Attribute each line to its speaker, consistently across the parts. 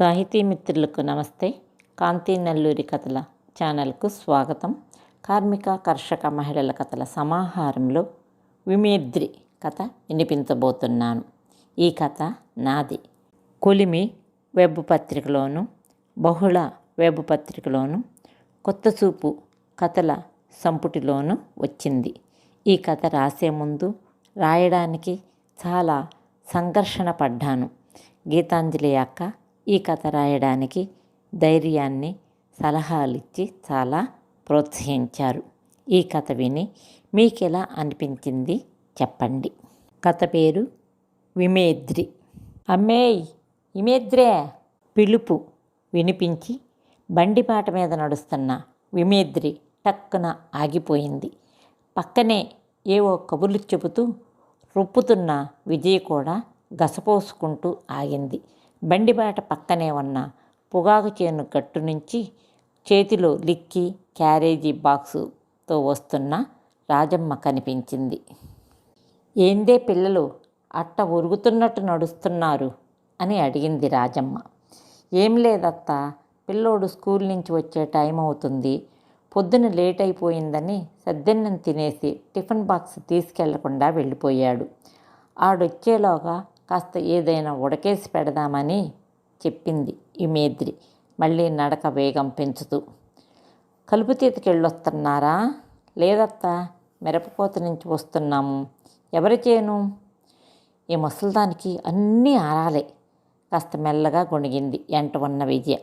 Speaker 1: సాహితీ మిత్రులకు నమస్తే. కాంతి నల్లూరి కథల ఛానల్కు స్వాగతం. కార్మిక కర్షక మహిళల కథల సమాహారంలో విమేద్రి కథ వినిపించబోతున్నాను. ఈ కథ నాది. కొలిమి వెబ్ పత్రికలోను బహుళ వెబ్ పత్రికలోను కొత్త చూపు కథల సంపుటిలోను వచ్చింది. ఈ కథ రాసే ముందు రాయడానికి చాలా సంఘర్షణ పడ్డాను. గీతాంజలి అక్క ఈ కథ రాయడానికి ధైర్యాన్ని సలహాలిచ్చి చాలా ప్రోత్సహించారు. ఈ కథ విని మీకు ఎలా అనిపించింది చెప్పండి. కథ పేరు విమేద్రి. అమ్మేయ్ ఇమేద్రే పిలుపు వినిపించి బండిపాట మీద నడుస్తున్న విమేద్రి టక్కున ఆగిపోయింది. పక్కనే ఏవో కబుర్లు చెబుతూ రొప్పుతున్న విజయ్ కూడా గసపోసుకుంటూ ఆగింది. బండిబాట పక్కనే ఉన్న పొగాకు చేను గట్టు నుంచి చేతిలో లిక్కి క్యారేజీ బాక్సుతో వస్తున్న రాజమ్మ కనిపించింది. ఏందే పిల్లలు అట్ట ఉరుగుతున్నట్టు నడుస్తున్నారు అని అడిగింది రాజమ్మ. ఏం లేదత్తా పిల్లోడు స్కూల్ నుంచి వచ్చే టైం అవుతుంది పొద్దున లేట్ అయిపోయిందని సద్దెన్నం తినేసి టిఫిన్ బాక్స్ తీసుకెళ్ళకుండా వెళ్ళిపోయాడు. ఆడొచ్చేలోగా కాస్త ఏదైనా ఉడకేసి పెడదామని చెప్పింది ఈ మేద్రి మళ్ళీ నడక వేగం పెంచుతూ. కలుపు తీతకెళ్ళొస్తున్నారా లేదత్తా మిరపకోత నుంచి వస్తున్నాము ఎవరి చేను? ఈ ముసల్దానికి అన్నీ ఆరాలే. కాస్త మెల్లగా గొణిగింది ఎంట ఉన్న విజయ.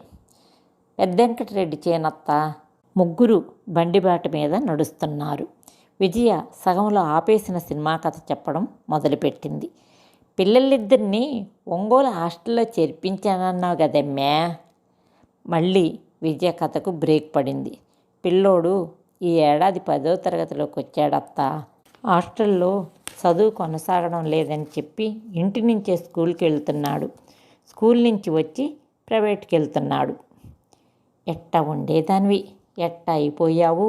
Speaker 1: పెద్దెంకటరెడ్డి చేనత్త ముగ్గురు బండిబాట మీద నడుస్తున్నారు. విజయ సగంలో ఆపేసిన సినిమా కథ చెప్పడం మొదలుపెట్టింది. పిల్లలిద్దరినీ ఒంగోలు హాస్టల్లో చేర్పించానన్నావు కదమ్మా. మళ్ళీ విజయ కథకు బ్రేక్ పడింది. పిల్లోడు ఈ ఏడాది పదో తరగతిలోకి వచ్చాడత్త హాస్టల్లో చదువు కొనసాగడం లేదని చెప్పి ఇంటి నుంచే స్కూల్కి వెళ్తున్నాడు స్కూల్ నుంచి వచ్చి ప్రైవేట్కి వెళ్తున్నాడు ఎట్ట ఉండేదానివి? ఎట్ట అయిపోయావు?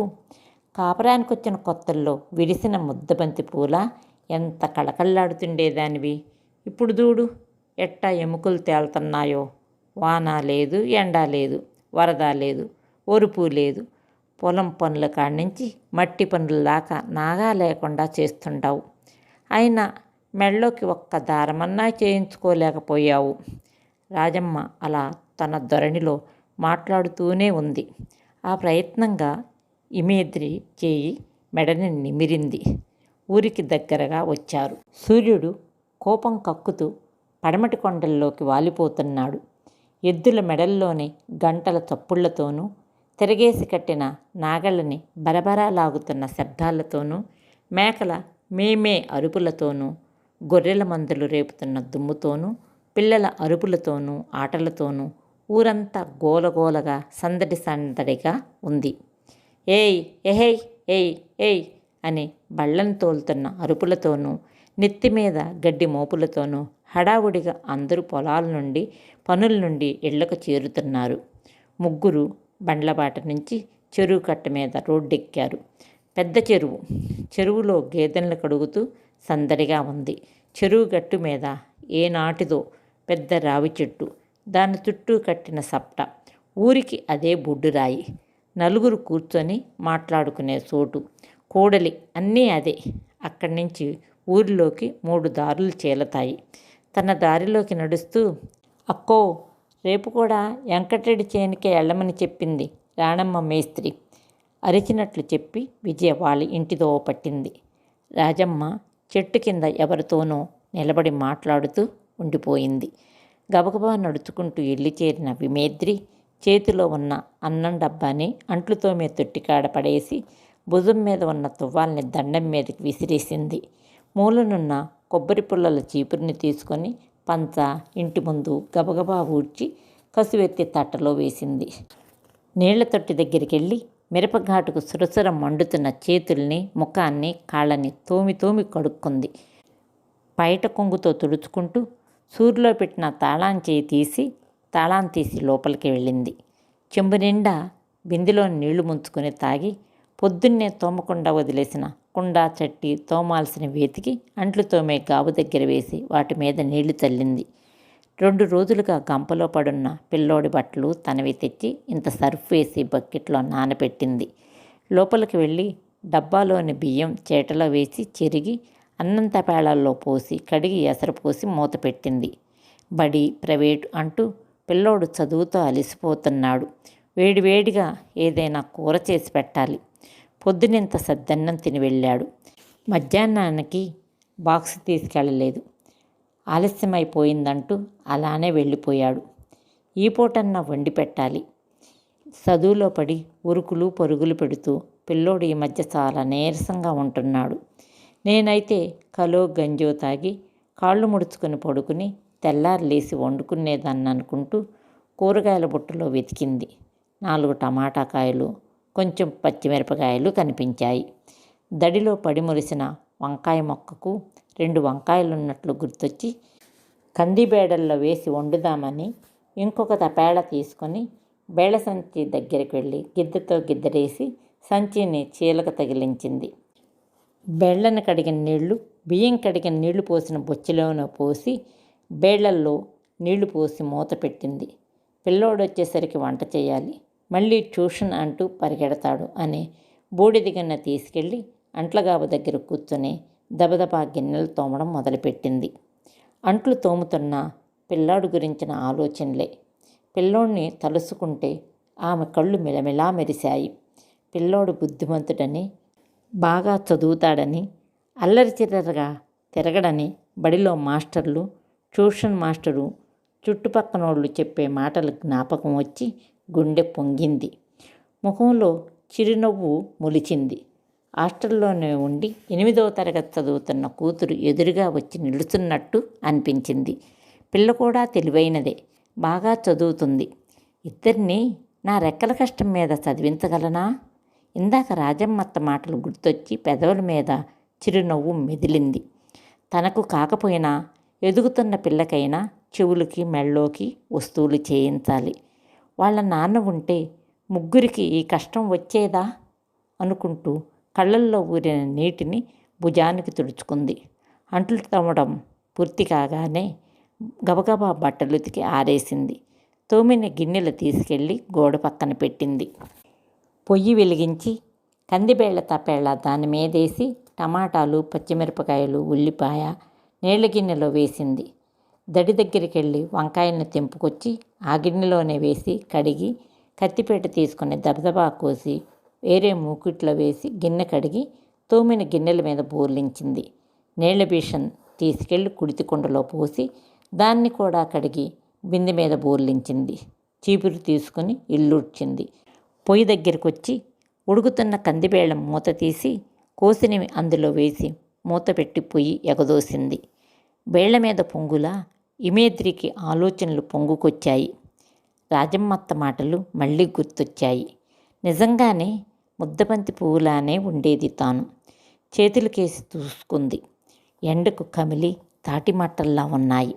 Speaker 1: కాపరానికి వచ్చిన కొత్తల్లో విరిసిన ముద్దబంతి పూల ఎంత కళకళ్ళాడుతుండేదానివి ఇప్పుడు దూడు ఎట్టా ఎముకలు తేలుతున్నాయో వాన లేదు ఎండ లేదు వరద లేదు ఒరుపు లేదు. పొలం పనుల కాడి నుంచి మట్టి పనుల దాకా నాగా లేకుండా చేస్తుంటావు అయినా మెళ్ళోకి ఒక్క దారమన్నా చేయించుకోలేకపోయావు. రాజమ్మ అలా తన ధోరణిలో మాట్లాడుతూనే ఉంది. ఆ ప్రయత్నంగా ఇమేద్రి చేయి మెడని నిమిరింది. ఊరికి దగ్గరగా వచ్చారు. సూర్యుడు కోపం కక్కుతూ పడమటి కొండల్లోకి వాలిపోతున్నాడు. ఎద్దుల మెడల్లోని గంటల చప్పుళ్ళతోనూ తిరగేసి కట్టిన నాగళ్ళని బరబరా లాగుతున్న శబ్దాలతోనూ మేకల మేమే అరుపులతోనూ గొర్రెల మందులు రేపుతున్న దుమ్ముతోనూ పిల్లల అరుపులతోనూ ఆటలతోనూ ఊరంతా గోలగోలగా సందడి సందడిగా ఉంది. ఏయ్ ఎహేయ్ ఏయ్ ఏయ్ అని బళ్ళను తోలుతున్న అరుపులతోనూ నెత్తి మీద గడ్డి మోపులతోనూ హడావుడిగా అందరూ పొలాల నుండి పనుల నుండి ఇళ్ళకు చేరుతున్నారు. ముగ్గురు బండ్లబాట నుంచి చెరువు కట్ట మీద రోడ్డెక్కారు. పెద్ద చెరువు. చెరువులో గేదెలను కడుగుతూ సందడిగా ఉంది. చెరువు గట్టు మీద ఏనాటిదో పెద్ద రావి చెట్టు. దాని చుట్టూ కట్టిన సప్ట. ఊరికి అదే బొడ్డురాయి నలుగురు కూర్చొని మాట్లాడుకునే చోటు. కూడలి అన్నీ అదే. అక్కడి నుంచి ఊరిలోకి మూడు దారులు చేలతాయి. తన దారిలోకి నడుస్తూ అక్కో రేపు కూడా వెంకటరెడ్డి చేనికే వెళ్ళమని చెప్పింది రాణమ్మ మేస్త్రి అరిచినట్లు చెప్పి విజయ వాళ్ళ ఇంటిదో పట్టింది. రాజమ్మ చెట్టు కింద ఎవరితోనో నిలబడి మాట్లాడుతూ ఉండిపోయింది. గబగబా నడుచుకుంటూ ఇల్లు చేరిన విమేద్రి చేతిలో ఉన్న అన్నం డబ్బాని అంట్లుతోమే తొట్టికాడ పడేసి భుజం మీద ఉన్న తువ్వాల్ని దండం మీదకి విసిరేసింది. మూలనున్న కొబ్బరి పుల్లల చీపురిని తీసుకొని పంచ ఇంటి ముందు గబగబా ఊడ్చి కసువెత్తి తట్టలో వేసింది. నీళ్ళ తొట్టి దగ్గరికి వెళ్ళి మిరపఘాటుకు సురసుర మండుతున్న చేతుల్ని ముఖాన్ని కాళ్ళని తోమి తోమి కడుక్కుంది. పైట కొంగుతో తుడుచుకుంటూ సూర్యులో పెట్టిన తాళాంచేయి తీసి తాళాం తీసి లోపలికి వెళ్ళింది. చెంబు నిండా బిందెలో నీళ్ళు ముంచుకొని తాగి పొద్దున్నే తోమకుండా వదిలేసిన కుండ చట్టి తోమాల్సిన వేతికి అంట్లు తోమే గాబు దగ్గర వేసి వాటి మీద నీళ్ళు చల్లింది. రెండు రోజులుగా గంపలో పడున్న పిల్లోడి బట్టలు తనవి తెచ్చి ఇంత సర్ఫ్ వేసి బకెట్లో నానబెట్టింది లోపలికి వెళ్ళి డబ్బాలోని బియ్యం చేటలో వేసి చెరిగి అన్నం తపేళాల్లో పోసి కడిగి ఎసరు పోసి మూత పెట్టింది. బడి ప్రైవేట్ అంటూ పిల్లోడు చదువుతో అలసిపోతున్నాడు. వేడివేడిగా ఏదైనా కూర చేసి పెట్టాలి. పొద్దునెంత సద్దన్నం తిని వెళ్ళాడు. మధ్యాహ్నానికి బాక్స్ తీసుకెళ్ళలేదు. ఆలస్యమైపోయిందంటూ అలానే వెళ్ళిపోయాడు. ఈ పూటన్నా వండి పెట్టాలి. చదువులో పడి ఉరుకులు పరుగులు పెడుతూ పిల్లోడు ఈ మధ్య చాలా నీరసంగా ఉంటున్నాడు. నేనైతే కలో గంజో తాగి కాళ్ళు ముడుచుకొని పడుకుని తెల్లారి లేచి వండుకునేదాన్ని అనుకుంటూ కూరగాయల బుట్టలో వెతికింది. నాలుగు టమాటా కాయలు కొంచెం పచ్చిమిరపకాయలు కనిపించాయి. దడిలో పడి మురిసిన వంకాయ మొక్కకు రెండు వంకాయలున్నట్లు గుర్తొచ్చి కందిబేడల్లో వేసి వండుదామని ఇంకొక తపేళ తీసుకొని బేళ సంచి దగ్గరికి వెళ్ళి గిద్దెతో గిద్దరేసి సంచిని చీలక తగిలించింది. బేళ్ళను కడిగిన నీళ్ళు బియ్యం కడిగిన నీళ్ళు పోసిన బొచ్చిలోన పోసి బేళ్ళల్లో నీళ్ళు పోసి మూత పెట్టింది. పిల్లోడు వచ్చేసరికి వంట చేయాలి. మళ్ళీ ట్యూషన్ అంటూ పరిగెడతాడు అని బూడిద గిన్నె తీసుకెళ్ళి అంట్లగాబ దగ్గర కూర్చొని దబదబా గిన్నెలు తోమడం మొదలుపెట్టింది. అంట్లు తోముతున్న పిల్లాడు గురించిన ఆలోచనలే. పిల్లోడిని తలుసుకుంటే ఆమె కళ్ళు మిలమిలా మెరిశాయి. పిల్లోడు బుద్ధిమంతుడని బాగా చదువుతాడని అల్లరి చిల్లరగా తిరగడని బడిలో మాస్టర్లు ట్యూషన్ మాస్టరు చుట్టుపక్కనోళ్ళు చెప్పే మాటలు జ్ఞాపకం వచ్చి గుండె పొంగింది. ముఖంలో చిరునవ్వు మొలిచింది. హాస్టల్లోనే ఉండి ఎనిమిదవ తరగతి చదువుతున్న కూతురు ఎదురుగా వచ్చి నిలుచున్నట్టు అనిపించింది. పిల్ల కూడా తెలివైనదే. బాగా చదువుతుంది. ఇద్దరిని నా రెక్కల కష్టం మీద చదివించగలనా? ఇందాక రాజమ్మత్త మాటలు గుర్తొచ్చి పెదవుల మీద చిరునవ్వు మెదిలింది. తనకు కాకపోయినా ఎదుగుతున్న పిల్లకైనా చెవులకి మెళ్ళోకి వస్తువులు చేయించాలి. వాళ్ళ నాన్న ఉంటే ముగ్గురికి ఈ కష్టం వచ్చేదా? అనుకుంటూ కళ్ళల్లో ఊరిన నీటిని భుజానికి తుడుచుకుంది. అంట్లు తవ్వడం పూర్తి కాగానే గబగబా బట్టలు ఉతికి ఆరేసింది. తోమిన గిన్నెలు తీసుకెళ్ళి గోడ పక్కన పెట్టింది. పొయ్యి వెలిగించి కందిబేళ్ళ తపేళ్ళ దాని మీదేసి టమాటాలు పచ్చిమిరపకాయలు ఉల్లిపాయ నీళ్ళ గిన్నెలో వేసింది. దడి దగ్గరికి వెళ్ళి వంకాయలను తెంపుకొచ్చి ఆ గిన్నెలోనే వేసి కడిగి కత్తిపేట తీసుకుని దబదబా కోసి వేరే మూకిట్లో వేసి గిన్నె కడిగి తోమిన గిన్నెల మీద బోర్లించింది. నీళ్ళ బీషన్ తీసుకెళ్ళి కుడితి కుండలో పోసి దాన్ని కూడా కడిగి బిందె మీద బోర్లించింది. చీపురు తీసుకుని ఇల్లుడ్చింది. పొయ్యి దగ్గరకొచ్చి వచ్చి ఉడుకుతున్న కందిబేళం మూత తీసి కోసినవి అందులో వేసి మూత పెట్టి పొయ్యి ఎగదోసింది. బేళ్ళ మీద పొంగులా ఇమేద్రికి ఆలోచనలు పొంగుకొచ్చాయి. రాజమ్మత్త మాటలు మళ్ళీ గుర్తొచ్చాయి. నిజంగానే ముద్దబంతి పువ్వులానే ఉండేది తాను. చేతులకేసి చూసుకుంది ఎండకు కమిలి తాటిమట్టల్లా ఉన్నాయి.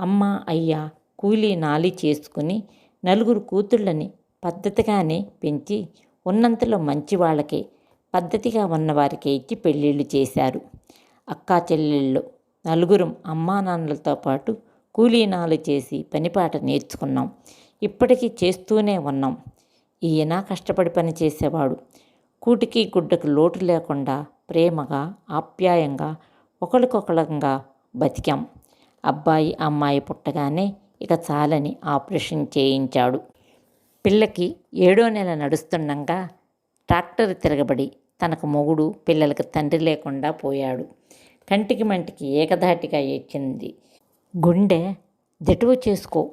Speaker 1: అమ్మ అయ్య కూలీ నాలి చేసుకుని నలుగురు కూతుళ్ళని పద్ధతిగానే పెంచి ఉన్నంతలో మంచి వాళ్ళకే పద్ధతిగా ఉన్నవారికే ఇచ్చి పెళ్ళిళ్ళు చేశారు. అక్కా చెల్లెళ్ళు నలుగురం అమ్మా నాన్నలతో పాటు కూలీనాలు చేసి పనిపాట నేర్చుకున్నాం. ఇప్పటికీ చేస్తూనే ఉన్నాం. ఈయన కష్టపడి పని చేసేవాడు. కూటికి గుడ్డకు లోటు లేకుండా ప్రేమగా ఆప్యాయంగా ఒకరికొకరంగా బతికాం. అబ్బాయి అమ్మాయి పుట్టగానే ఇక చాలని ఆపరేషన్ చేయించాడు. పిల్లకి ఏడో నెల నడుస్తుండగా ట్రాక్టర్ తిరగబడి తనకు మొగుడు పిల్లలకు తండ్రి లేకుండా పోయాడు. కంటికి మంటికి ఏకధాటిగా ఏడ్చింది. గుండె దిటవు చేసుకో.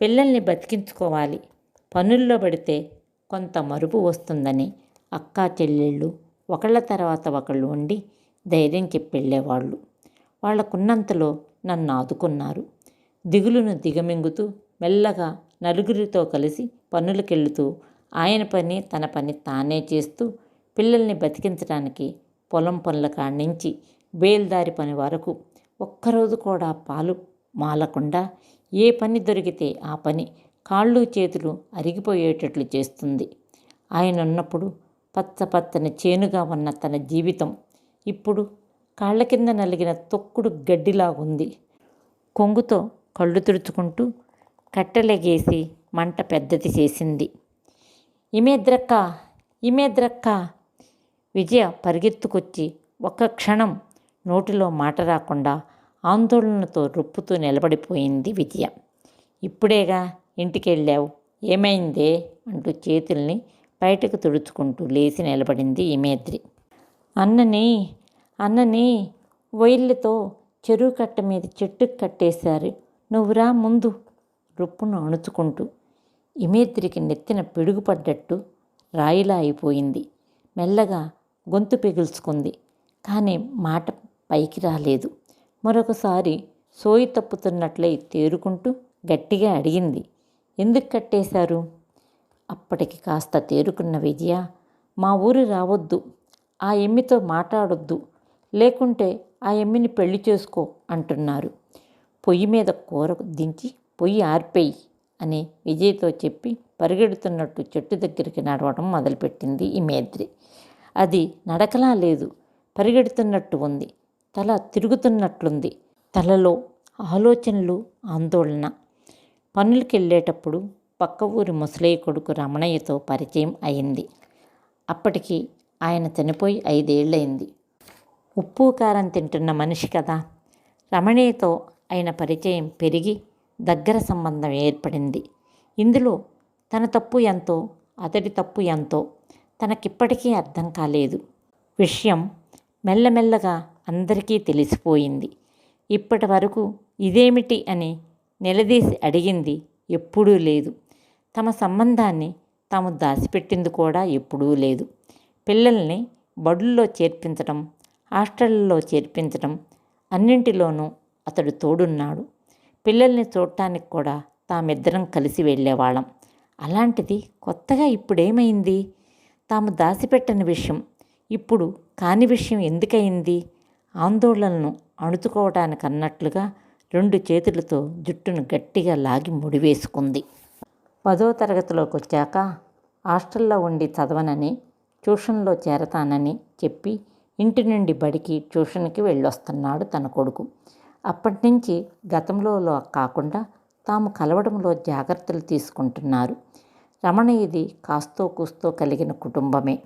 Speaker 1: పిల్లల్ని బతికించుకోవాలి. పనుల్లో పడితే కొంత మరుపు వస్తుందని అక్కా చెల్లెళ్ళు ఒకళ్ళ తర్వాత ఒకళ్ళు ఉండి ధైర్యం చెప్పెళ్ళేవాళ్ళు. వాళ్ళకున్నంతలో నన్ను ఆదుకున్నారు. దిగులును దిగమింగుతూ మెల్లగా నలుగురితో కలిసి పనులకెళ్తూ ఆయన పని తన పని తానే చేస్తూ పిల్లల్ని బతికించడానికి పొలం పనుల కాడ్నుంచి బేల్దారి పని వరకు ఒక్కరోజు కూడా పాలు మాలకుండా ఏ పని దొరికితే ఆ పని కాళ్ళు చేతులు అరిగిపోయేటట్లు చేస్తుంది. ఆయన ఉన్నప్పుడు పచ్చ పచ్చని చేనుగా ఉన్న తన జీవితం ఇప్పుడు కాళ్ళ కింద నలిగిన తొక్కుడు గడ్డిలా ఉంది. కొంగుతో కళ్ళు తుడుచుకుంటూ కట్టెలగేసి మంట పెద్దది చేసింది. ఇమేద్రక్క ఇమేద్రక్క! విజయ పరిగెత్తుకొచ్చి ఒక్క క్షణం నోటిలో మాట రాకుండా ఆందోళనతో రొప్పుతూ నిలబడిపోయింది విజయ. ఇప్పుడేగా ఇంటికెళ్ళావు? ఏమైందే? అంటూ చేతుల్ని బయటకు తుడుచుకుంటూ లేచి నిలబడింది ఇమేద్రి అన్నని అన్నని వైర్లతో చెరువు కట్ట మీద చెట్టుకు కట్టేశారు. నువ్వురా ముందు రొప్పును అణుచుకుంటూ ఇమేద్రికి నెత్తిన పిడుగుపడ్డట్టు రాయిలా అయిపోయింది. మెల్లగా గొంతు పిగుల్చుకుంది. కానీ మాట పైకి రాలేదు. మరొకసారి సోయి తప్పుతున్నట్లయి తేరుకుంటూ గట్టిగా అడిగింది. ఎందుకు కట్టేశారు? అప్పటికి కాస్త తేరుకున్న విజయ మా ఊరు రావద్దు ఆ ఎమ్మితో మాట్లాడొద్దు లేకుంటే ఆ ఎమ్మిని పెళ్ళి చేసుకో అంటున్నారు. పొయ్యి మీద కూర దించి పొయ్యి ఆర్పేయి అని విజయ్తో చెప్పి పరిగెడుతున్నట్టు చెట్టు దగ్గరికి నడవడం మొదలుపెట్టింది ఈ మేద్రి. అది నడకలా లేదు పరిగెడుతున్నట్టు ఉంది. తల తిరుగుతున్నట్లుంది. తలలో ఆలోచనలు ఆందోళన. పనులకి వెళ్ళేటప్పుడు పక్క ఊరి ముసలయ్య కొడుకు రమణయ్యతో పరిచయం అయింది. అప్పటికి ఆయన చనిపోయి ఐదేళ్ళయింది. ఉప్పు కారం తింటున్న మనిషి కదా! రమణయ్యతో ఆయన పరిచయం పెరిగి దగ్గర సంబంధం ఏర్పడింది. ఇందులో తన తప్పు ఎంతో అతడి తప్పు ఎంతో తనకిప్పటికీ అర్థం కాలేదు. విషయం మెల్లమెల్లగా అందరికీ తెలిసిపోయింది. ఇప్పటి వరకు ఇదేమిటి అని నిలదీసి అడిగింది ఎప్పుడూ లేదు. తమ సంబంధాన్ని తాము దాచిపెట్టింది కూడా ఎప్పుడూ లేదు. పిల్లల్ని బడుల్లో చేర్పించడం హాస్టళ్ళలో చేర్పించడం అన్నింటిలోనూ అతడు తోడున్నాడు. పిల్లల్ని చూడటానికి కూడా తామిద్దరం కలిసి వెళ్ళేవాళ్ళం. అలాంటిది కొత్తగా ఇప్పుడేమైంది? తాము దాచిపెట్టని విషయం ఇప్పుడు కాని విషయం ఎందుకయింది? ఆందోళనను అణుచుకోవటానికి అన్నట్లుగా రెండు చేతులతో జుట్టును గట్టిగా లాగి ముడివేసుకుంది. పదో తరగతిలోకి వచ్చాక హాస్టల్లో ఉండి చదవనని ట్యూషన్లో చేరతానని చెప్పి ఇంటి నుండి బడికి ట్యూషన్కి వెళ్ళొస్తున్నాడు తన కొడుకు. అప్పటి నుంచి గతంలో కాకుండా తాము కలవడంలో జాగ్రత్తలు తీసుకుంటున్నారు. రమణ ఇది కాస్తో కూస్తో కలిగిన కుటుంబమే.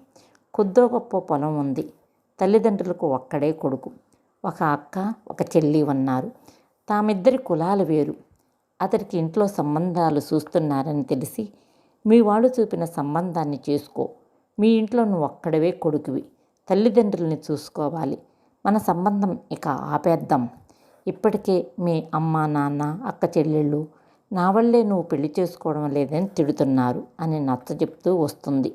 Speaker 1: కొద్దో గొప్ప పొలం ఉంది. తల్లిదండ్రులకు ఒక్కడే కొడుకు. ఒక అక్క ఒక చెల్లి ఉన్నారు. తామిద్దరి కులాలు వేరు. అతడికి ఇంట్లో సంబంధాలు చూస్తున్నారని తెలిసి మీ వాళ్ళు చూపిన సంబంధాన్ని చేసుకో. మీ ఇంట్లో నువ్వు ఒక్కడవే కొడుకువి. తల్లిదండ్రుల్ని చూసుకోవాలి. మన సంబంధం ఇక ఆపేద్దాం. ఇప్పటికే మీ అమ్మ నాన్న అక్క చెల్లెళ్ళు నా వల్లే నువ్వు పెళ్ళి చేసుకోవడం లేదని తిడుతున్నారు అని నచ్చ చెప్తూ వస్తుంది.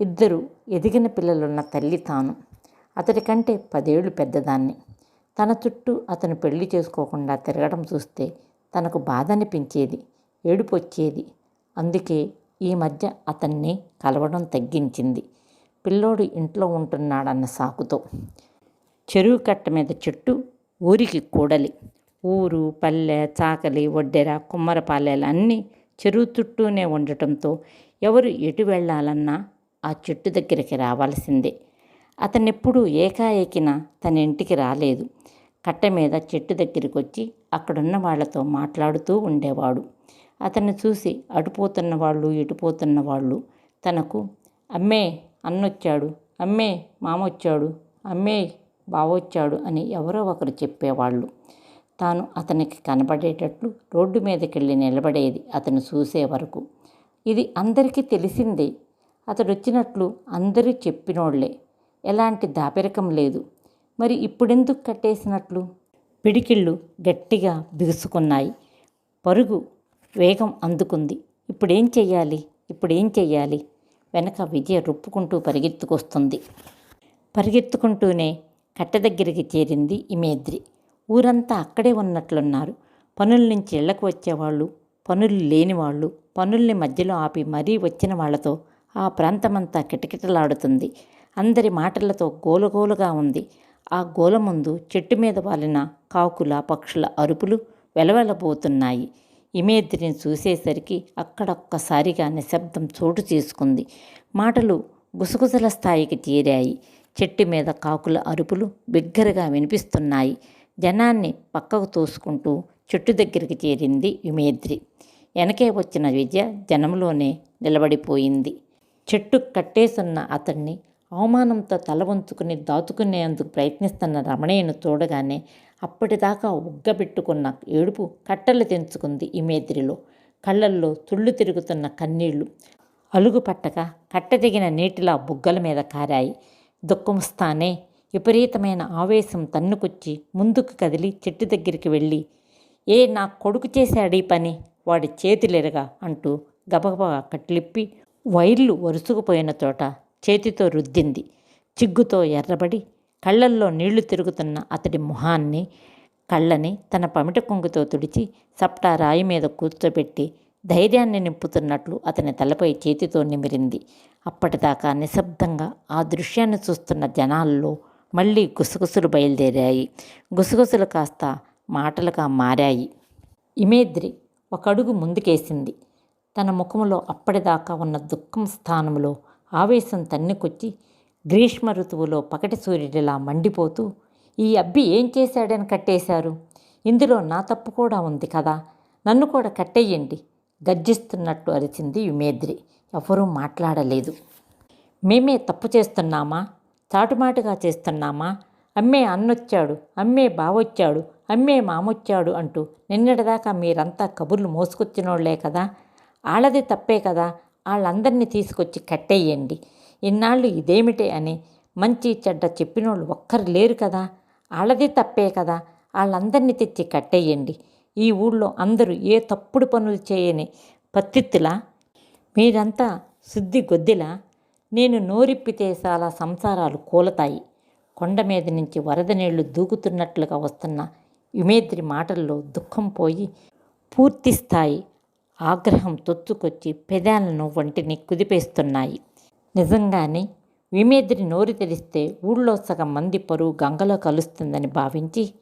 Speaker 1: ఇద్దరు ఎదిగిన పిల్లలున్న తల్లి తాను. అతడికంటే పదేళ్ళు పెద్దదాన్ని. తన చుట్టూ అతను పెళ్ళి చేసుకోకుండా తిరగడం చూస్తే తనకు బాధ అనిపించేది ఏడుపొచ్చేది. అందుకే ఈ మధ్య అతన్ని కలవడం తగ్గించింది. పిల్లోడు ఇంట్లో ఉంటున్నాడన్న సాకుతో. చెరువు కట్ట మీద చెట్టు ఊరికి కూడలి. ఊరు పల్లె చాకలి వడ్డెర కుమ్మరపాలెలు అన్నీ చెరువు చుట్టూనే ఉండటంతో ఎవరు ఎటు వెళ్ళాలన్నా ఆ చెట్టు దగ్గరికి రావాల్సిందే. అతనెప్పుడు ఏకాఏకిన తన ఇంటికి రాలేదు. కట్ట మీద చెట్టు దగ్గరికి వచ్చి అక్కడున్న వాళ్ళతో మాట్లాడుతూ ఉండేవాడు. అతన్ని చూసి అటుపోతున్న వాళ్ళు ఇటుపోతున్న వాళ్ళు తనకు అమ్మే అన్నొచ్చాడు. అమ్మే మామొచ్చాడు. అమ్మే బావొచ్చాడు అని ఎవరో ఒకరు చెప్పేవాళ్ళు. తాను అతనికి కనబడేటట్లు రోడ్డు మీదకెళ్ళి నిలబడేది అతను చూసే వరకు. ఇది అందరికీ తెలిసిందే. అతడు వచ్చినట్లు అందరూ చెప్పినోళ్ళే. ఎలాంటి దాపిరకం లేదు. మరి ఇప్పుడెందుకు కట్టేసినట్లు? పిడికిళ్ళు గట్టిగా బిగుసుకున్నాయి. పరుగు వేగం అందుకుంది. ఇప్పుడేం చెయ్యాలి? ఇప్పుడేం చెయ్యాలి? వెనక విజయ రుప్పుకుంటూ పరిగెత్తుకొస్తుంది. పరిగెత్తుకుంటూనే కట్ట దగ్గరికి చేరింది ఇమేద్రి. ఊరంతా అక్కడే ఉన్నట్లున్నారు. పనుల నుంచి ఇళ్ళకు వచ్చేవాళ్ళు పనులు లేని వాళ్ళు పనుల్ని మధ్యలో ఆపి మరీ వచ్చిన వాళ్ళతో ఆ ప్రాంతమంతా కిటకిటలాడుతుంది. అందరి మాటలతో గోలగోలుగా ఉంది. ఆ గోల ముందు చెట్టు మీద వాలిన కాకుల పక్షుల అరుపులు వెలవెలబోతున్నాయి. ఇమేద్రిని చూసేసరికి అక్కడొక్కసారిగా నిశ్శబ్దం చోటు చేసుకుంది. మాటలు గుసగుసల స్థాయికి చేరాయి. చెట్టు మీద కాకుల అరుపులు బిగ్గరగా వినిపిస్తున్నాయి. జనాన్ని పక్కకు తోసుకుంటూ చెట్టు దగ్గరికి చేరింది విమేద్రి వెనకే వచ్చిన విద్య జనంలోనే నిలబడిపోయింది. చెట్టు కట్టేసున్న అతన్ని అవమానంతో తల వంచుకుని దాచుకునేందుకు ప్రయత్నిస్తున్న రమణయ్యను చూడగానే అప్పటిదాకా ఉగ్గబెట్టుకున్న ఏడుపు కట్టలు తెంచుకుంది ఇమేద్రిలో కళ్ళల్లో తుళ్ళు తిరుగుతున్న కన్నీళ్ళు అలుగు పట్టక కట్టదిగిన నీటిలా బుగ్గల మీద కారాయి. దుఃఖంస్తానే విపరీతమైన ఆవేశం తన్నుకొచ్చి ముందుకు కదిలి చెట్టు దగ్గరికి వెళ్ళి ఏ నా కొడుకు చేశాడీ పని? వాడి చేతిలెరగా అంటూ గబగబా కట్లిప్పి వైర్లు వరుసుకుపోయిన చోట చేతితో రుద్దింది. చిగ్గుతో ఎర్రబడి కళ్ళల్లో నీళ్ళు తిరుగుతున్న అతడి మొహాన్ని కళ్ళని తన పమిట కొంగుతో తుడిచి సప్టా రాయి మీద కూర్చోబెట్టి ధైర్యాన్ని నింపుతున్నట్లు అతని తలపై చేతితో నిమిరింది. అప్పటిదాకా నిశ్శబ్దంగా ఆ దృశ్యాన్ని చూస్తున్న జనాల్లో మళ్ళీ గుసగుసలు బయలుదేరాయి. గుసగుసలు కాస్త మాటలుగా మారాయి. ఇమేద్రి ఒక అడుగు ముందుకేసింది. తన ముఖంలో అప్పటిదాకా ఉన్న దుఃఖం స్థానంలో ఆవేశం తన్నుకొచ్చి గ్రీష్మ ఋతువులో పకటి సూర్యుడిలా మండిపోతూ ఈ అబ్బి ఏం చేశాడని కట్టేశారు? ఇందులో నా తప్పు కూడా ఉంది కదా నన్ను కూడా కట్టేయండి గర్జిస్తున్నట్టు అరిచింది యుమేద్రి ఎవరూ మాట్లాడలేదు. మేమే తప్పు చేస్తున్నామా? చాటుమాటుగా చేస్తున్నామా? అమ్మే అన్నొచ్చాడు అమ్మే బావొచ్చాడు అమ్మే మామొచ్చాడు అంటూ నిన్నటిదాకా మీరంతా కబుర్లు మోసుకొచ్చినోళ్ళే కదా ఆళ్ళది తప్పే కదా వాళ్ళందరినీ తీసుకొచ్చి కట్టేయండి. ఇన్నాళ్ళు ఇదేమిటే అని మంచి చెడ్డ చెప్పినోళ్ళు ఒక్కరు లేరు కదా. వాళ్ళది తప్పే కదా. వాళ్ళందరినీ తెచ్చి కట్టేయండి. ఈ ఊళ్ళో అందరూ ఏ తప్పుడు పనులు చేయని పత్తిత్తులా మీరంతా శుద్ధి గొద్దిలా నేను నోరిప్పితే చాలా సంసారాలు కూలతాయి. కొండ మీద నుంచి వరద నీళ్ళు దూకుతున్నట్లుగా వస్తున్న విమేద్రి మాటల్లో దుఃఖం పోయి పూర్తి స్థాయి ఆగ్రహం తొత్తుకొచ్చి పెదాలను వంటిని కుదిపేస్తున్నాయి. నిజంగానే విమేద్రి నోరు తెరిస్తే ఊళ్ళో సగం మంది పరువు గంగలో కలుస్తుందని భావించి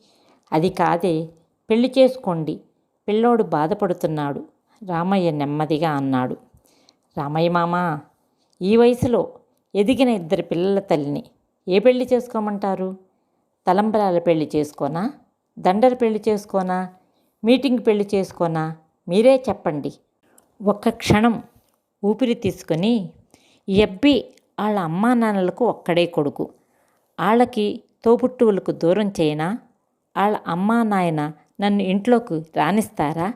Speaker 1: అది కాదే పెళ్ళి చేసుకోండి పిల్లోడు బాధపడుతున్నాడు రామయ్య నెమ్మదిగా అన్నాడు. రామయ్య మామ ఈ వయసులో ఎదిగిన ఇద్దరు పిల్లల తల్లిని ఏ పెళ్ళి చేసుకోమంటారు? తలంబరాల పెళ్ళి చేసుకోనా? దండర పెళ్ళి చేసుకోనా? మీటింగ్ పెళ్ళి చేసుకోనా? మీరే చెప్పండి. ఒక్క క్షణం ఊపిరి తీసుకొని ఎబ్బి వాళ్ళ అమ్మా నాన్నలకు ఒక్కడే కొడుకు. వాళ్ళకి తోబుట్టువులకు దూరం చేయనా? వాళ్ళ అమ్మా నాయన నన్ను ఇంట్లోకి రానిస్తారా?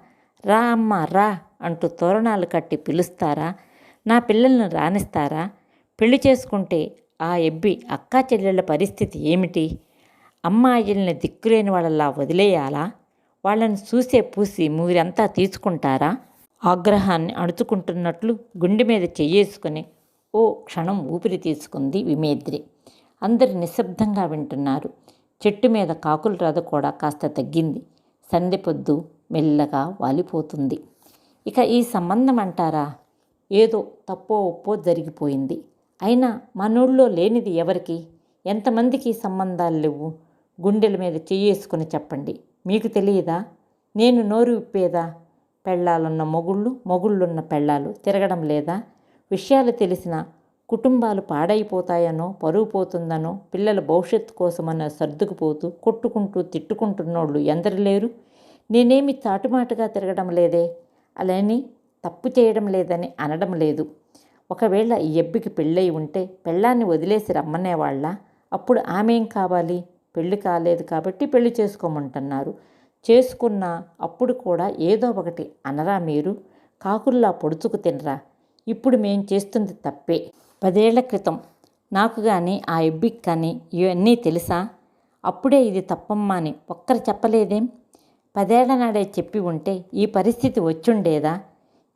Speaker 1: రా అమ్మ రా అంటూ తోరణాలు కట్టి పిలుస్తారా? నా పిల్లలను రానిస్తారా? పెళ్ళి చేసుకుంటే ఆ ఎబ్బి అక్కా చెల్లెళ్ళ పరిస్థితి ఏమిటి? అమ్మాయిల్ని దిక్కులేని వాళ్ళలా వదిలేయాలా? వాళ్ళని చూసే పూసి మీరంతా తీసుకుంటారా? ఆగ్రహాన్ని అణుచుకుంటున్నట్లు గుండె మీద చెయ్యేసుకుని ఓ క్షణం ఊపిరి తీసుకుంది విమేద్రి. అందరు నిశ్శబ్దంగా వింటున్నారు. చెట్టు మీద కాకుల రథ కూడా కాస్త తగ్గింది. సంధి పొద్దు మెల్లగా వాలిపోతుంది. ఇక ఈ సంబంధం అంటారా? ఏదో తప్పో ఒప్పో జరిగిపోయింది. అయినా మనోళ్ళలో లేనిది ఎవరికి? ఎంతమందికి సంబంధాలు లేవు? గుండెల మీద చెయ్యేసుకుని చెప్పండి. మీకు తెలియదా? నేను నోరు విప్పేదా? పెళ్ళాలున్న మొగుళ్ళు మొగుళ్ళున్న పెళ్ళాలు తిరగడం లేదా? విషయాలు తెలిసిన కుటుంబాలు పాడైపోతాయనో పరువు పోతుందనో పిల్లల భవిష్యత్తు కోసమన్న సర్దుకుపోతూ కొట్టుకుంటూ తిట్టుకుంటున్నోళ్ళు ఎందరు లేరు? నేనేమి చాటుమాటుగా తిరగడం లేదే? అలాని తప్పు చేయడం లేదని అనడం లేదు. ఒకవేళ ఈ ఎబ్బికి పెళ్ళై ఉంటే పెళ్ళాన్ని వదిలేసి రమ్మనేవాళ్ళ? అప్పుడు ఆమె ఏం కావాలి? పెళ్ళి కాలేదు కాబట్టి పెళ్ళి చేసుకోమంటున్నారు. చేసుకున్న అప్పుడు కూడా ఏదో ఒకటి అనరా మీరు? కాకుల్లా పొడుచుకు తినరా? ఇప్పుడు మేం చేస్తుంది తప్పే. పదేళ్ళ క్రితం నాకు కానీ ఆ ఎబ్బికి కానీ ఇవన్నీ తెలుసా? అప్పుడే ఇది తప్పమ్మా అని ఒక్కరు చెప్పలేదేం? పదేళ్ళ నాడే చెప్పి ఉంటే ఈ పరిస్థితి వచ్చుండేదా?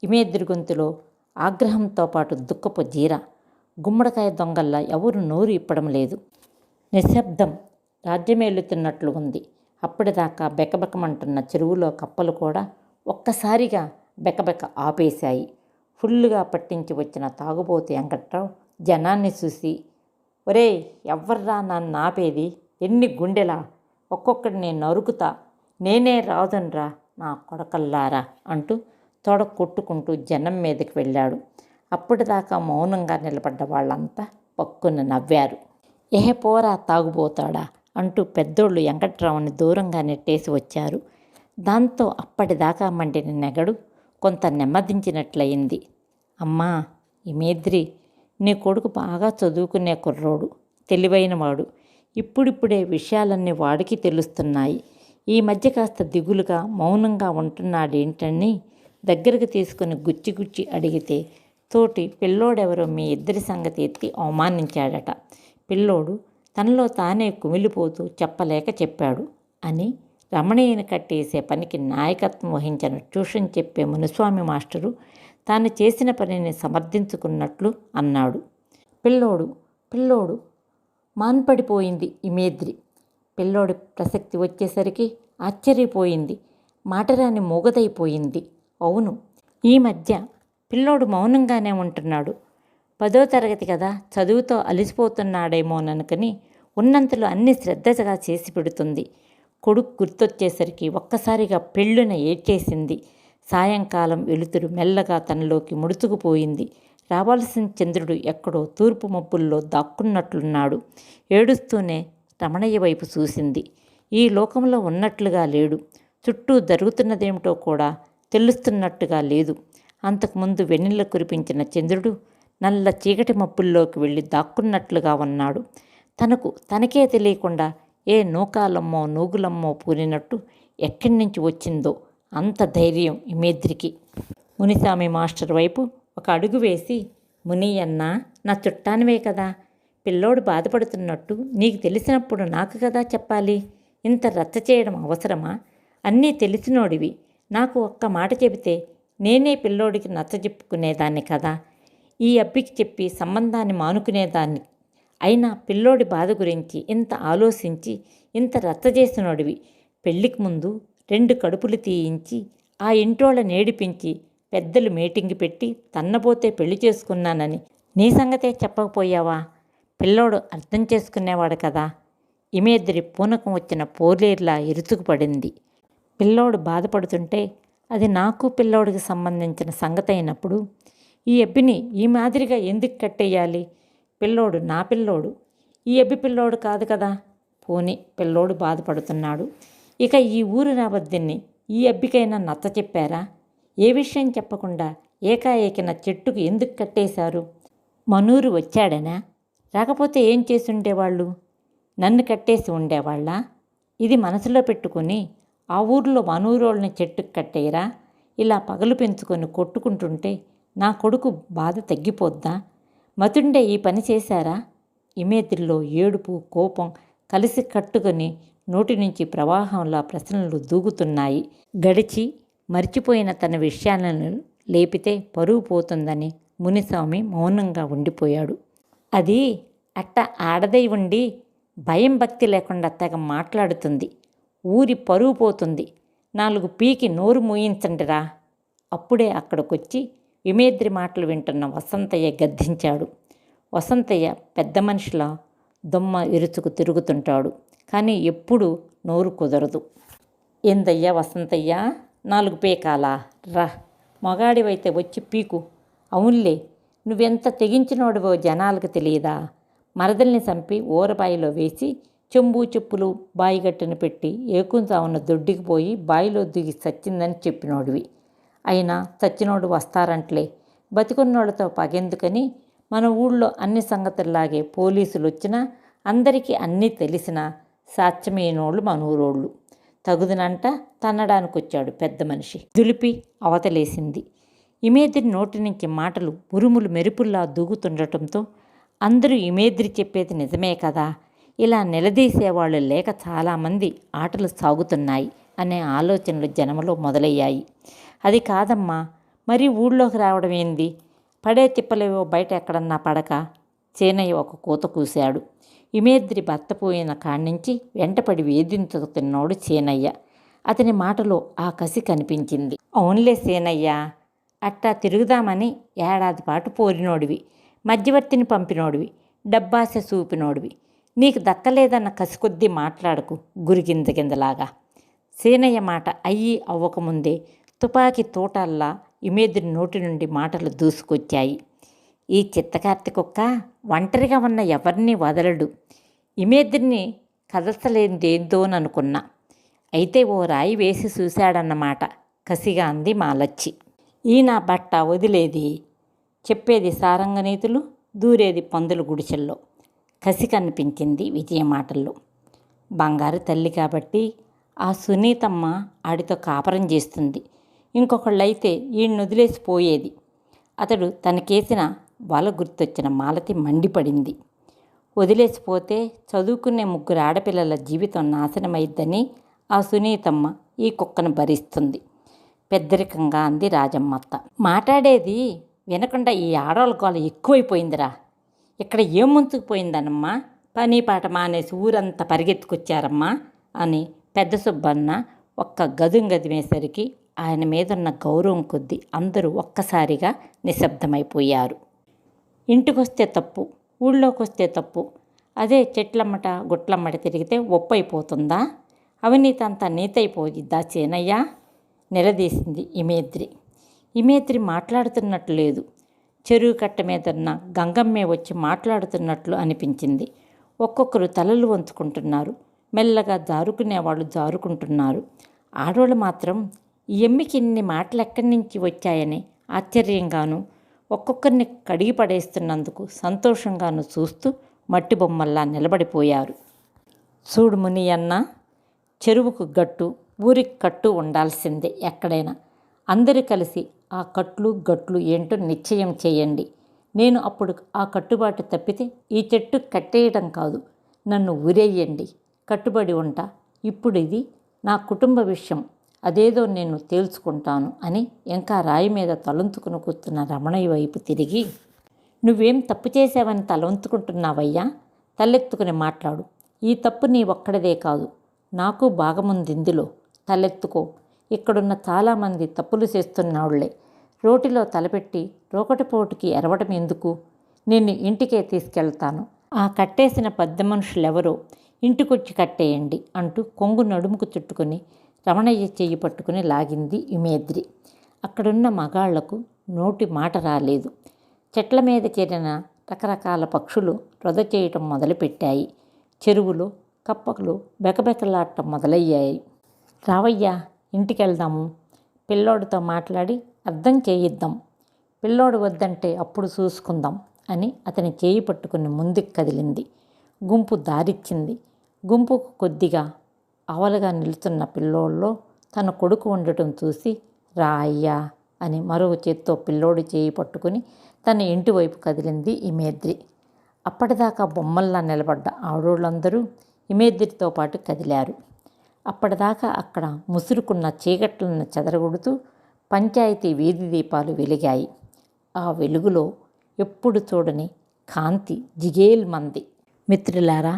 Speaker 1: ఇమేద్రి గొంతులో ఆగ్రహంతో పాటు దుఃఖపు జీర. గుమ్మడికాయ దొంగల్లా ఎవరు నోరు ఇప్పడం లేదు. నిశ్శబ్దం రాజ్యమేలుతున్నట్లు ఉంది అప్పటిదాకా బెకబెకమంటున్న చెరువులో కప్పలు కూడా ఒక్కసారిగా బెకబెక ఆపేశాయి. ఫుల్లుగా పట్టించి వచ్చిన తాగుబోతు వెంకట్రావు జనాన్ని చూసి ఒరే ఎవర్రా నన్ను ఆపేది? ఎన్ని గుండెలా? ఒక్కొక్కటి నేను నరుకుతా. నేనే రాదునరా నా కొడకల్లారా? అంటూ తొడ కొట్టుకుంటూ జనం మీదకి వెళ్ళాడు. అప్పటిదాకా మౌనంగా నిలబడ్డ వాళ్ళంతా పక్కున నవ్వారు. ఏహే పోరా తాగుబోతాడా? అంటూ పెద్దోళ్ళు వెంకట్రావుని దూరంగా నెట్టేసి వచ్చారు. దాంతో అప్పటిదాకా మండిన నెగడు కొంత నెమ్మదించినట్లయింది. అమ్మా ఇమేద్రి నీ కొడుకు బాగా చదువుకునే కుర్రోడు తెలివైనవాడు. ఇప్పుడిప్పుడే విషయాలన్నీ వాడికి తెలుస్తున్నాయి. ఈ మధ్య కాస్త దిగులుగా మౌనంగా ఉంటున్నాడేంటని దగ్గరకు తీసుకుని గుచ్చి గుచ్చి అడిగితే తోటి పిల్లోడెవరో మీ ఇద్దరి సంగతి ఎత్తి అవమానించాడట. పిల్లోడు తనలో తానే కుమిలిపోతూ చెప్పలేక చెప్పాడు అని రమణయ్యని కట్టేసే పనికి నాయకత్వం వహించిన ట్యూషన్ చెప్పే మునుస్వామి మాస్టరు తాను చేసిన పనిని సమర్థించుకున్నట్లు అన్నాడు. పిల్లోడు పిల్లోడు మాన్పడిపోయింది ఇమేద్రి పిల్లోడి ప్రసక్తి వచ్చేసరికి ఆశ్చర్యపోయింది మాటరాని మూగదైపోయింది. అవును ఈ మధ్య పిల్లోడు మౌనంగానే ఉంటున్నాడు. పదో తరగతి కదా చదువుతో అలిసిపోతున్నాడేమోననుకని ఉన్నంతలో అన్ని శ్రద్ధగా చేసి పెడుతుంది. కొడుకు గుర్తొచ్చేసరికి ఒక్కసారిగా పెళ్ళున ఏడ్చేసింది. సాయంకాలం వెలుతురు మెల్లగా తనలోకి ముడుచుకుపోయింది. రావాల్సిన చంద్రుడు ఎక్కడో తూర్పు మబ్బుల్లో దాక్కున్నట్లున్నాడు. ఏడుస్తూనే రమణయ్య వైపు చూసింది. ఈ లోకంలో ఉన్నట్లుగా లేడు. చుట్టూ జరుగుతున్నదేమిటో కూడా తెలుస్తున్నట్టుగా లేదు. అంతకుముందు వెన్నెల కురిపించిన చంద్రుడు నల్ల చీకటి మబ్బుల్లోకి వెళ్ళి దాక్కున్నట్లుగా ఉన్నాడు. తనకు తనకే తెలియకుండా ఏ నూకాలమ్మో నూగులమ్మో పూరినట్టు ఎక్కడి నుంచి వచ్చిందో అంత ధైర్యం ఇమేద్రికి మునిస్వామి మాస్టర్ వైపు ఒక అడుగు వేసి మునియన్నా నా చుట్టానివే కదా పిల్లోడు బాధపడుతున్నట్టు నీకు తెలిసినప్పుడు నాకు కదా చెప్పాలి ఇంత రచ్చ చేయడం అవసరమా? అన్నీ తెలిసినోడివి. నాకు ఒక్క మాట చెబితే నేనే పిల్లోడికి నచ్చ చెప్పుకునేదాన్ని కదా. ఈ అబ్బికి చెప్పి సంబంధాన్ని మానుకునేదాన్ని అయినా పిల్లోడి బాధ గురించి ఇంత ఆలోచించి ఇంత రచ్చ చేసినోడివి. పెళ్ళికి ముందు రెండు కడుపులు తీయించి ఆ ఇంటోళ్ళ నేడిపించి పెద్దలు మీటింగ్ పెట్టి తన్నపోతే పెళ్ళి చేసుకున్నానని. నీ సంగతే చెప్పకపోయావా? పిల్లోడు అర్థం చేసుకునేవాడు కదా. ఇమేద్దరి పూనకం వచ్చిన పోలేర్లా ఇరుచుకుపడింది పిల్లోడు బాధపడుతుంటే అది నాకు పిల్లోడికి సంబంధించిన సంగతి అయినప్పుడు ఈ అబ్బిని ఈ మాదిరిగా ఎందుకు కట్టేయాలి? పిల్లోడు నా పిల్లోడు. ఈ అబ్బి పిల్లోడు కాదు కదా? పోని పిల్లోడు బాధపడుతున్నాడు. ఇక ఈ ఊరు రావద్దిన్ని ఈ అబ్బికైనా నచ్చ చెప్పారా? ఏ విషయం చెప్పకుండా ఏకాఏకిన చెట్టుకు ఎందుకు కట్టేశారు? మనూరు వచ్చాడనా? రాకపోతే ఏం చేసి ఉండేవాళ్ళు నన్ను కట్టేసి ఉండేవాళ్ళా? ఇది మనసులో పెట్టుకుని ఆ ఊర్లో మనూరోళ్ళని చెట్టుకు కట్టేయరా? ఇలా పగలు పెంచుకొని కొట్టుకుంటుంటే నా కొడుకు బాధ తగ్గిపోద్దా? మతుండే ఈ పని చేశారా? ఇమేతిల్లో ఏడుపు కోపం కలిసి కట్టుకొని నోటి నుంచి ప్రవాహంలా ప్రశ్నలు దూకుతున్నాయి గడిచి మర్చిపోయిన తన విషయాలను లేపితే పరువు పోతుందని మునిస్వామి మౌనంగా ఉండిపోయాడు. అది అట్ట ఆడదై ఉండి భయం భక్తి లేకుండా తెగ మాట్లాడుతుంది. ఊరి పరువు పోతుంది. నాలుగు పీకి నోరు మూయించండిరా. అప్పుడే అక్కడికొచ్చి విమేద్రి మాటలు వింటున్న వసంతయ్య గద్దించాడు. వసంతయ్య పెద్ద మనుషుల దొమ్మ ఇరుచుకు తిరుగుతుంటాడు కానీ ఎప్పుడు నోరు కుదరదు. ఏందయ్యా వసంతయ్య? నాలుగు పీకాలా? రా మగాడివైతే వచ్చి పీకు. అవునులే నువ్వెంత తెగించినోడివో జనాలకు తెలియదా? మరదల్ని చంపి ఊరబాయిలో వేసి చెంబు చెప్పులు బాయిగట్టును పెట్టి ఏకుంజామున దొడ్డికి పోయి బాయిలో దిగి చచ్చిందని చెప్పినోడివి. అయినా చచ్చినోడు వస్తారంట్లే. బతికున్నోళ్ళతో పగెందుకని మన ఊళ్ళో అన్ని సంగతుల్లాగే పోలీసులు వచ్చినా అందరికీ అన్నీ తెలిసినా సాధ్యమైనోళ్ళు మన ఊరోళ్ళు తగుదనంట తన్నడానికి వచ్చాడు పెద్ద మనిషి. దులిపి అవతలేసింది. ఇమేద్రి నోటి నుంచి మాటలు ఉరుములు మెరుపుల్లా దూకుతుండటంతో అందరూ ఇమేద్రి చెప్పేది నిజమే కదా? ఇలా నిలదీసేవాళ్ళు లేక చాలామంది ఆటలు సాగుతున్నాయి అనే ఆలోచనలు జనంలో మొదలయ్యాయి. అది కాదమ్మా. మరి ఊళ్ళోకి రావడం ఏంది? పడే తిప్పలేవో బయట ఎక్కడన్నా పడక? చేనయ్య ఒక కూత కూశాడు. ఇమేద్రి భర్త పోయిన కాడ్నుంచి వెంటపడి వేధించుతున్నాడు చేనయ్య. అతని మాటలో ఆ కసి కనిపించింది. అవునులే సేనయ్య అట్టా తిరుగుదామని ఏడాది పాటు పోరినోడివి మధ్యవర్తిని పంపినోడివి డబ్బాస చూపినోడివి. నీకు దక్కలేదన్న కసి కొద్దీ మాట్లాడకు గురిగింద కిందలాగా సేనయ్య మాట అయ్యి అవ్వకముందే తుపాకీ తోటల్లా ఇమేద్రి నోటి నుండి మాటలు దూసుకొచ్చాయి. ఈ చిత్తకార్తి కుక్క ఒంటరిగా ఉన్న ఎవరిని వదలడు. ఇమేద్రిని కదల్చలేనిదేందోననుకున్నా అయితే ఓ రాయి వేసి చూశాడన్నమాట. కసిగా అంది మాలచ్చి ఈ నా బట్ట వదిలేది. చెప్పేది సారంగనీతులు దూరేది పందుల గుడిసెల్లో. కసి కనిపించింది విజయ మాటల్లో. బంగారు తల్లి కాబట్టి ఆ సునీతమ్మ ఆడితో కాపరం చేస్తుంది. ఇంకొకళ్ళైతే ఈయన్ని వదిలేసిపోయేది అతడు తనకేసిన వల గుర్తొచ్చిన మాలతి మండిపడింది. వదిలేసిపోతే చదువుకునే ముగ్గురు ఆడపిల్లల జీవితం నాశనమైద్దని ఆ సునీతమ్మ ఈ కుక్కను భరిస్తుంది. పెద్దరికంగా అంది రాజమ్మత్త. మాట్లాడేది వినకుండా ఈ ఆడవాళ్ళ గోళ ఎక్కువైపోయిందిరా. ఇక్కడ ఏం ముంచుకుపోయిందనమ్మా పని పాట మానేసి ఊరంతా పరిగెత్తుకొచ్చారమ్మా అని పెద్ద సుబ్బన్న ఒక్క గదుం గదిమేసరికి ఆయన మీదున్న గౌరవం కొద్దీ అందరూ ఒక్కసారిగా నిశ్శబ్దమైపోయారు. ఇంటికొస్తే తప్పు ఊళ్ళోకొస్తే తప్పు అదే చెట్లమ్మట గుట్లమ్మట తిరిగితే ఒప్పైపోతుందా? అవినీతి అంతా నీతైపోయిద్దా చేనయ్య? నిలదీసింది ఇమేద్రి. ఇమేద్రి మాట్లాడుతున్నట్లు లేదు. చెరువు కట్ట మీదన్న గంగమ్మే వచ్చి మాట్లాడుతున్నట్లు అనిపించింది. ఒక్కొక్కరు తలలు వంచుకుంటున్నారు. మెల్లగా జారుకునే వాళ్ళు జారుకుంటున్నారు. ఆడవాళ్ళు మాత్రం ఎమ్మికిన్ని ఎమ్మికి మాటలు ఎక్కడి నుంచి వచ్చాయని ఆశ్చర్యంగాను ఒక్కొక్కరిని కడిగి పడేస్తున్నందుకు సంతోషంగాను చూస్తూ మట్టి బొమ్మల్లా నిలబడిపోయారు. చూడు మునియన్న చెరువుకు గట్టు ఊరికి కట్టు ఉండాల్సిందే ఎక్కడైనా. అందరూ కలిసి ఆ కట్లు గట్లు ఏంటో నిశ్చయం చేయండి. నేను అప్పుడు ఆ కట్టుబాటు తప్పితే ఈ చెట్టు కట్టేయడం కాదు. నన్ను ఊరేయండి. కట్టుబడి ఉంటా. ఇప్పుడు ఇది నా కుటుంబ విషయం. అదేదో నేను తేల్చుకుంటాను అని ఇంకా రాయి మీద తలంతుకుని కూర్చున్న రమణయ్య వైపు తిరిగి నువ్వేం తప్పు చేసావని తలంతుకుంటున్నావయ్యా? తలెత్తుకుని మాట్లాడు. ఈ తప్పు నీ ఒక్కడిదే కాదు నాకు భాగముంది ఇందులో తలెత్తుకో ఇక్కడున్న చాలామంది తప్పులు చేస్తున్నాళ్ళే రోటిలో తలపెట్టి రోకటిపోటుకి ఎరవడం ఎందుకు? నిన్ను ఇంటికే తీసుకెళ్తాను. ఆ కట్టేసిన పెద్ద మనుషులెవరో? ఇంటికొచ్చి కట్టేయండి అంటూ కొంగు నడుముకు చుట్టుకుని రమణయ్య చెయ్యి పట్టుకుని లాగింది ఇమేద్రి అక్కడున్న మగాళ్ళకు నోటి మాట రాలేదు. చెట్ల మీద చేరిన రకరకాల పక్షులు రొద చేయటం మొదలుపెట్టాయి. చెరువులు కప్పకులు బెకబెకలాడటం మొదలయ్యాయి. రావయ్యా ఇంటికెళ్దాము. పిల్లోడితో మాట్లాడి అర్థం చేయిద్దాం. పిల్లోడు వద్దంటే అప్పుడు చూసుకుందాం అని అతని చేయి పట్టుకుని ముందుకు కదిలింది. గుంపు దారిచ్చింది. గుంపుకు కొద్దిగా అవలుగా నిలుచున్న పిల్లోళ్ళలో తన కొడుకు ఉండటం చూసి రా అయ్యా అని మరో చేత్తో పిల్లోడి చేయి పట్టుకుని తన ఇంటివైపు కదిలింది ఇమేద్రి. అప్పటిదాకా బొమ్మల్లా నిలబడ్డ ఆడోళ్ళందరూ ఇమేద్రితో పాటు కదిలారు. అప్పటిదాకా అక్కడ ముసురుకున్న చీకట్లను చెదరగొడుతూ పంచాయతీ వీధి దీపాలు వెలిగాయి. ఆ వెలుగులో ఎప్పుడు చూడని కాంతి జిగేల్ మంది. మిత్రులారా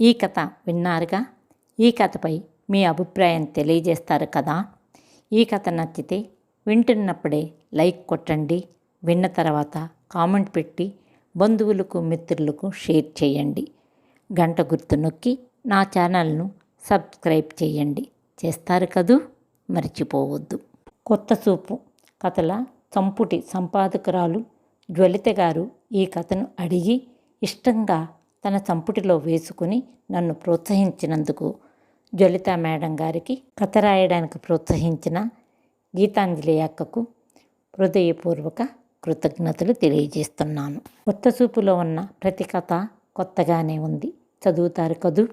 Speaker 1: ఈ కథ విన్నారుగా? ఈ కథపై మీ అభిప్రాయం తెలియజేస్తారు కదా? ఈ కథ నచ్చితే వింటున్నప్పుడే లైక్ కొట్టండి విన్న తర్వాత కామెంట్ పెట్టి బంధువులకు మిత్రులకు షేర్ చేయండి. గంట గుర్తు నొక్కి నా ఛానల్ను సబ్స్క్రైబ్ చేయండి. చేస్తారు కదూ? మర్చిపోవద్దు. కొత్త చూపు. కథల చంపుటి సంపాదకురాలు జ్వలిత గారు ఈ కథను అడిగి ఇష్టంగా తన చంపుటిలో వేసుకుని నన్ను ప్రోత్సహించినందుకు జలిత మేడం గారికి కథ రాయడానికి ప్రోత్సహించిన గీతాంజలి అక్కకు హృదయపూర్వక కృతజ్ఞతలు తెలియజేస్తున్నాను. కొత్త చూపులో ఉన్న ప్రతి కథ కొత్తగానే ఉంది. చదువుతారు కదూ?